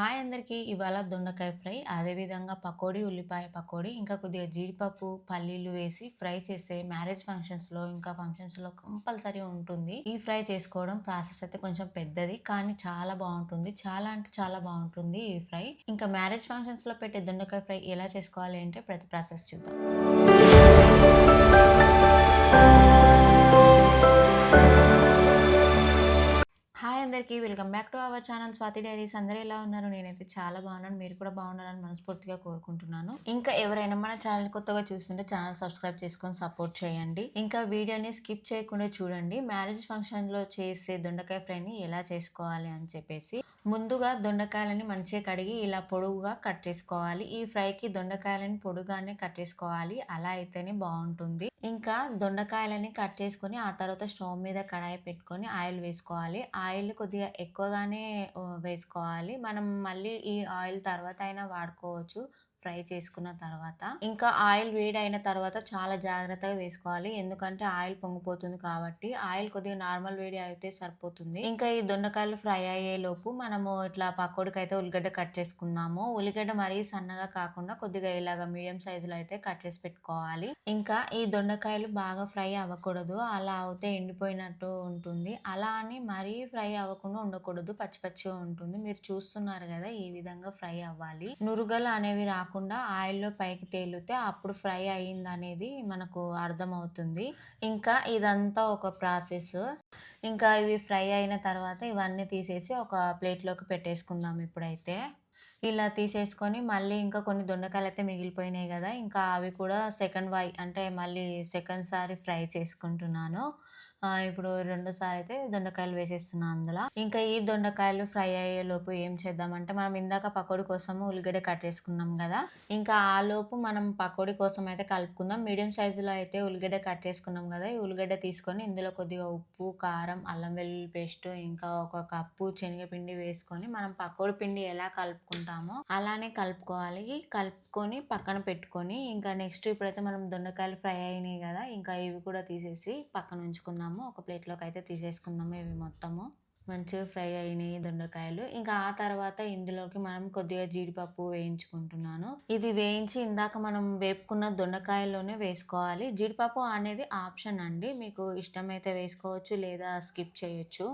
Hi అందరికీ. ఇవాళ దొండకాయ ఫ్రై అదేవిధంగా పకోడీ ఉల్లిపాయ పకోడీ ఇంకా కొద్దిగా జీడిపప్పు పల్లీలు వేసి ఫ్రై చేస్తే మ్యారేజ్ ఫంక్షన్స్లో ఇంకా ఫంక్షన్స్లో కంపల్సరీ ఉంటుంది. ఈ ఫ్రై చేసుకోవడం ప్రాసెస్ అయితే కొంచెం పెద్దది కానీ చాలా బాగుంటుంది. చాలా అంటే చాలా బాగుంటుంది ఈ ఫ్రై. ఇంకా మ్యారేజ్ ఫంక్షన్స్లో పెట్టే దొండకాయ ఫ్రై ఎలా చేసుకోవాలి అంటే ప్రతి ప్రాసెస్ చూద్దాం. Welcome back to our channel Swathi Diaries. అందరూ ఎలా ఉన్నారు? నేనైతే చాలా బాగున్నాను. మీరు కూడా బాగున్నారని మనస్ఫూర్తిగా కోరుకుంటున్నాను. ఇంకా ఎవరైనా మన ఛానల్ కొత్తగా చూస్తుంటే ఛానల్ సబ్స్క్రైబ్ చేసుకొని సపోర్ట్ చేయండి. ఇంకా వీడియోని స్కిప్ చేయకుండా చూడండి. మ్యారేజ్ ఫంక్షన్లో చేసే దొండకాయ ఫ్రైని ఎలా చేసుకోవాలి అని చెప్పేసి ముందుగా దొండకాయలని మంచిగా కడిగి ఇలా పొడుగుగా కట్ చేసుకోవాలి. ఈ ఫ్రైకి దొండకాయలని పొడుగానే కట్ చేసుకోవాలి. అలా అయితేనే బాగుంటుంది. ఇంకా దొండకాయలని కట్ చేసుకొని ఆ తర్వాత స్టవ్ మీద కడాయి పెట్టుకొని ఆయిల్ వేసుకోవాలి. ఆయిల్ కొద్దిగా ఎక్కువగానే వేసుకోవాలి. మనం మళ్ళీ ఈ ఆయిల్ తర్వాత అయినా వాడుకోవచ్చు. ఫ్రై చేసుకున్న తర్వాత ఇంకా ఆయిల్ వేడి అయిన తర్వాత చాలా జాగ్రత్తగా వేసుకోవాలి. ఎందుకంటే ఆయిల్ పొంగిపోతుంది కాబట్టి ఆయిల్ కొద్దిగా నార్మల్ వేడి అయితే సరిపోతుంది. ఇంకా ఈ దొండకాయలు ఫ్రై అయ్యే లోపు మనము ఇట్లా పకోడికి అయితే ఉల్లిగడ్డ కట్ చేసుకుందాము. ఉల్లిగడ్డ మరీ సన్నగా కాకుండా కొద్దిగా ఇలాగ మీడియం సైజులో అయితే కట్ చేసి పెట్టుకోవాలి. ఇంకా ఈ దొండకాయలు బాగా ఫ్రై అవ్వకూడదు. అలా అవుతే ఎండిపోయినట్టు ఉంటుంది. అలా అని మరీ ఫ్రై అవ్వకుండా ఉండకూడదు. పచ్చి పచ్చిగా ఉంటుంది. మీరు చూస్తున్నారు కదా ఈ విధంగా ఫ్రై అవ్వాలి. నురుగలు అనేవి రాకుండా కాకుండా ఆయిల్లో పైకి తేలితే అప్పుడు ఫ్రై అయ్యింది అనేది మనకు అర్థమవుతుంది. ఇంకా ఇదంతా ఒక ప్రాసెస్. ఇంకా ఇవి ఫ్రై అయిన తర్వాత ఇవన్నీ తీసేసి ఒక ప్లేట్లోకి పెట్టేసుకుందాం ఇప్పుడైతే. ఇలా తీసేసుకొని మళ్ళీ ఇంకా కొన్ని దొండకాయలు అయితే మిగిలిపోయినాయి కదా ఇంకా అవి కూడా సెకండ్ వై అంటే మళ్ళీ సెకండ్ సారి ఫ్రై చేసుకుంటున్నాను. ఇప్పుడు ఇప్పుడు రెండోసారి అయితే దొండకాయలు వేసేస్తున్నాను అందులో. ఇంకా ఈ దొండకాయలు ఫ్రై అయ్యేలోపు ఏం చేద్దామంటే మనం ఇందాక పకోడీ కోసము ఉల్లిగడ్డ కట్ చేసుకున్నాం కదా ఇంకా ఆ లోపు మనం పకోడీ కోసం అయితే కలుపుకుందాం. మీడియం సైజులో అయితే ఉల్లిగడ్డ కట్ చేసుకున్నాం కదా ఈ ఉల్లిగడ్డ తీసుకొని ఇందులో కొద్దిగా ఉప్పు కారం అల్లం వెల్లుల్లి పేస్ట్ ఇంకా ఒక కప్పు శనగపిండి వేసుకొని మనం పకోడీ పిండి ఎలా కలుపుకుంటాం కలుపుకుంటామో అలానే కలుపుకోవాలి. కలుపుకొని పక్కన పెట్టుకొని ఇంకా నెక్స్ట్ ఇప్పుడైతే మనం దొండకాయలు ఫ్రై అయినాయి కదా ఇంకా ఇవి కూడా తీసేసి పక్కన ఉంచుకుందాము. ఒక ప్లేట్లోకి అయితే తీసేసుకుందాము ఇవి మొత్తము. మంచిగా ఫ్రై అయినాయి దొండకాయలు. ఇంకా ఆ తర్వాత ఇందులోకి మనం కొద్దిగా జీడిపప్పు వేయించుకుంటున్నాను. ఇది వేయించి ఇందాక మనం వేపుకున్న దొండకాయల్లోనే వేసుకోవాలి. జీడిపప్పు అనేది ఆప్షన్ అండి. మీకు ఇష్టమైతే వేసుకోవచ్చు లేదా స్కిప్ చేయొచ్చు.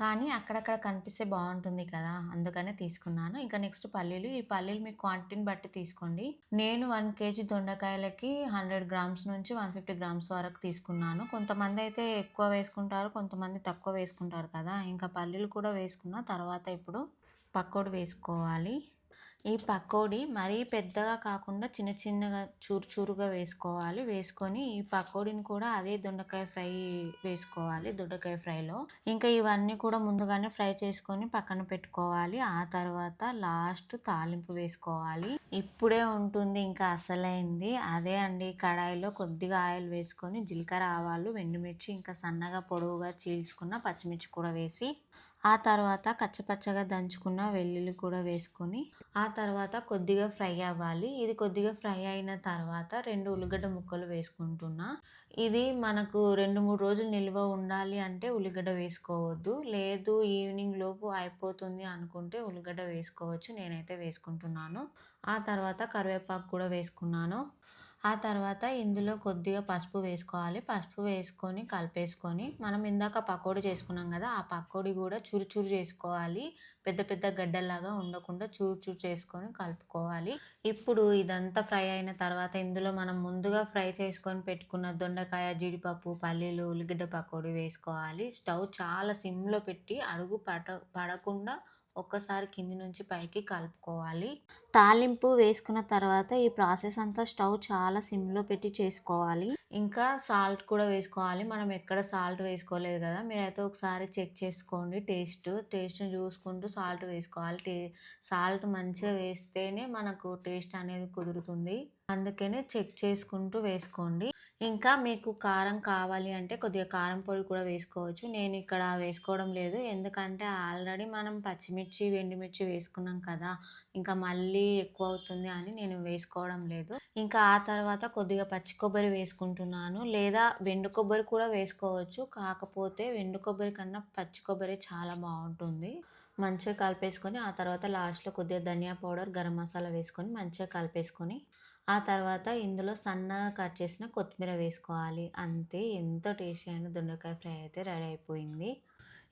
కానీ అక్కడక్కడ కనిపిస్తే బాగుంటుంది కదా అందుకనే తీసుకున్నాను. ఇంకా నెక్స్ట్ పల్లీలు ఈ పల్లీలు మీ క్వాంటిటీని బట్టి తీసుకోండి. నేను వన్ కేజీ దొండకాయలకి హండ్రెడ్ గ్రామ్స్ నుంచి వన్ ఫిఫ్టీ గ్రామ్స్ వరకు తీసుకున్నాను. కొంతమంది అయితే ఎక్కువ వేసుకుంటారు కొంతమంది తక్కువ వేసుకుంటారు కదా. ఇంకా పల్లీలు కూడా వేసుకున్న తర్వాత ఇప్పుడు పక్కోడు వేసుకోవాలి. ఈ పకోడీ మరీ పెద్దగా కాకుండా చిన్న చిన్నగా చూరు చూరుగా వేసుకోవాలి. వేసుకొని ఈ పకోడీని కూడా అదే దొండకాయ ఫ్రై వేసుకోవాలి దొండకాయ ఫ్రైలో. ఇంకా ఇవన్నీ కూడా ముందుగానే ఫ్రై చేసుకొని పక్కన పెట్టుకోవాలి. ఆ తర్వాత లాస్ట్ తాలింపు వేసుకోవాలి. ఇప్పుడే ఉంటుంది ఇంకా అసలైంది. అదే అండి కడాయిలో కొద్దిగా ఆయిల్ వేసుకొని జీలకర్ర ఆవాలు ఎండుమిర్చి ఇంకా సన్నగా పొడవుగా చీల్చుకున్న పచ్చిమిర్చి కూడా వేసి ఆ తర్వాత కచ్చపచ్చగా దంచుకున్న వెల్లుల్లి కూడా వేసుకొని ఆ తర్వాత కొద్దిగా ఫ్రై అవ్వాలి. ఇది కొద్దిగా ఫ్రై అయిన తర్వాత రెండు ఉల్లిగడ్డ ముక్కలు వేసుకుంటున్నా. ఇది మనకు రెండు మూడు రోజులు నిల్వ ఉండాలి అంటే ఉల్లిగడ్డ వేసుకోవద్దు. లేదు ఈవినింగ్ లోపు అయిపోతుంది అనుకుంటే ఉల్లిగడ్డ వేసుకోవచ్చు. నేనైతే వేసుకుంటున్నాను. ఆ తర్వాత కరివేపాకు కూడా వేసుకున్నాను. ఆ తర్వాత ఇందులో కొద్దిగా పసుపు వేసుకోవాలి. పసుపు వేసుకొని కలిపేసుకొని మనం ఇందాక పకోడీ చేసుకున్నాం కదా ఆ పకోడీ కూడా చురుచురు చేసుకోవాలి. పెద్ద పెద్ద గడ్డల్లాగా ఉండకుండా చూరు చూరు చేసుకొని కలుపుకోవాలి. ఇప్పుడు ఇదంతా ఫ్రై అయిన తర్వాత ఇందులో మనం ముందుగా ఫ్రై చేసుకొని పెట్టుకున్న దొండకాయ జీడిపప్పు పల్లీలు ఉల్లిగడ్డ పకోడీ వేసుకోవాలి. స్టవ్ చాలా సిమ్లో పెట్టి అడుగు పడ పడకుండా ఒక్కసారి కింది నుంచి పైకి కలుపుకోవాలి. తాలింపు వేసుకున్న తర్వాత ఈ ప్రాసెస్ అంతా స్టవ్ చాలా సిమ్లో పెట్టి చేసుకోవాలి. ఇంకా సాల్ట్ కూడా వేసుకోవాలి. మనం ఎక్కడ సాల్ట్ వేసుకోలేదు కదా. మీరైతే ఒకసారి చెక్ చేసుకోండి. టేస్ట్ టేస్ట్ని చూసుకుంటూ సాల్ట్ వేసుకోవాలి. టే సాల్ట్ మంచిగా వేస్తేనే మనకు టేస్ట్ అనేది కుదురుతుంది. అందుకనే చెక్ చేసుకుంటూ వేసుకోండి. ఇంకా మీకు కారం కావాలి అంటే కొద్దిగా కారం పొడి కూడా వేసుకోవచ్చు. నేను ఇక్కడ వేసుకోవడం లేదు. ఎందుకంటే ఆల్రెడీ మనం పచ్చిమిర్చి ఎండుమిర్చి వేసుకున్నాం కదా. ఇంకా మళ్ళీ ఎక్కువ అవుతుంది అని నేను వేసుకోవడం లేదు. ఇంకా ఆ తర్వాత కొద్దిగా పచ్చి కొబ్బరి వేసుకుంటున్నాను. లేదా వెండు కొబ్బరి కూడా వేసుకోవచ్చు. కాకపోతే వెండు కొబ్బరి కన్నా పచ్చి కొబ్బరి చాలా బాగుంటుంది. మంచిగా కలిపేసుకొని ఆ తర్వాత లాస్ట్లో కొద్దిగా ధనియా పౌడర్ గరం మసాలా వేసుకొని మంచిగా కలిపేసుకొని ఆ తర్వాత ఇందులో సన్నగా కట్ చేసిన కొత్తిమీర వేసుకోవాలి. అంతే ఎంతో టేస్టీ అయిన దొండకాయ ఫ్రై అయితే రెడీ అయిపోయింది.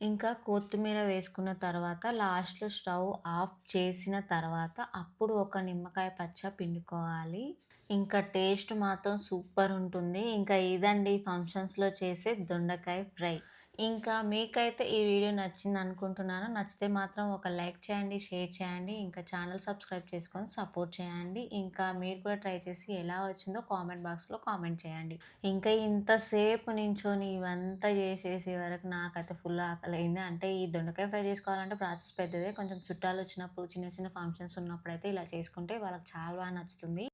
ఇంకా కొత్తిమీర వేసుకున్న తర్వాత లాస్ట్లో స్టవ్ ఆఫ్ చేసిన తర్వాత అప్పుడు ఒక నిమ్మకాయ పచ్చ పిండుకోవాలి. ఇంకా టేస్ట్ మాత్రం సూపర్ ఉంటుంది. ఇంకా ఇదండి ఫంక్షన్స్లో చేసే దొండకాయ ఫ్రై. ఇంకా మీకైతే ఈ వీడియో నచ్చింది అనుకుంటున్నాను. నచ్చితే మాత్రం ఒక లైక్ చేయండి షేర్ చేయండి. ఇంకా ఛానల్ సబ్స్క్రైబ్ చేసుకొని సపోర్ట్ చేయండి. ఇంకా మీరు కూడా ట్రై చేసి ఎలా వచ్చిందో కామెంట్ బాక్స్లో కామెంట్ చేయండి. ఇంకా ఇంతసేపు నించొని ఇవంతా చేసేసే వరకు నాకైతే ఫుల్ ఆకలి అంటే ఈ దొండకాయ ఫ్రై చేసుకోవాలంటే ప్రాసెస్ పెద్దదే. కొంచెం చుట్టాలు వచ్చినప్పుడు చిన్న చిన్న ఫంక్షన్స్ ఉన్నప్పుడు అయితే ఇలా చేసుకుంటే వాళ్ళకి చాలా బాగా నచ్చుతుంది.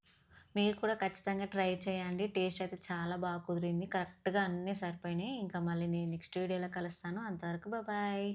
మీరు కూడా ఖచ్చితంగా ట్రై చేయండి. టేస్ట్ అయితే చాలా బాగా కుదిరింది. కరెక్ట్గా అన్నీ సరిపోయినాయి. ఇంకా మళ్ళీ నేను నెక్స్ట్ వీడియోలో కలుస్తాను. అంతవరకు బాయ్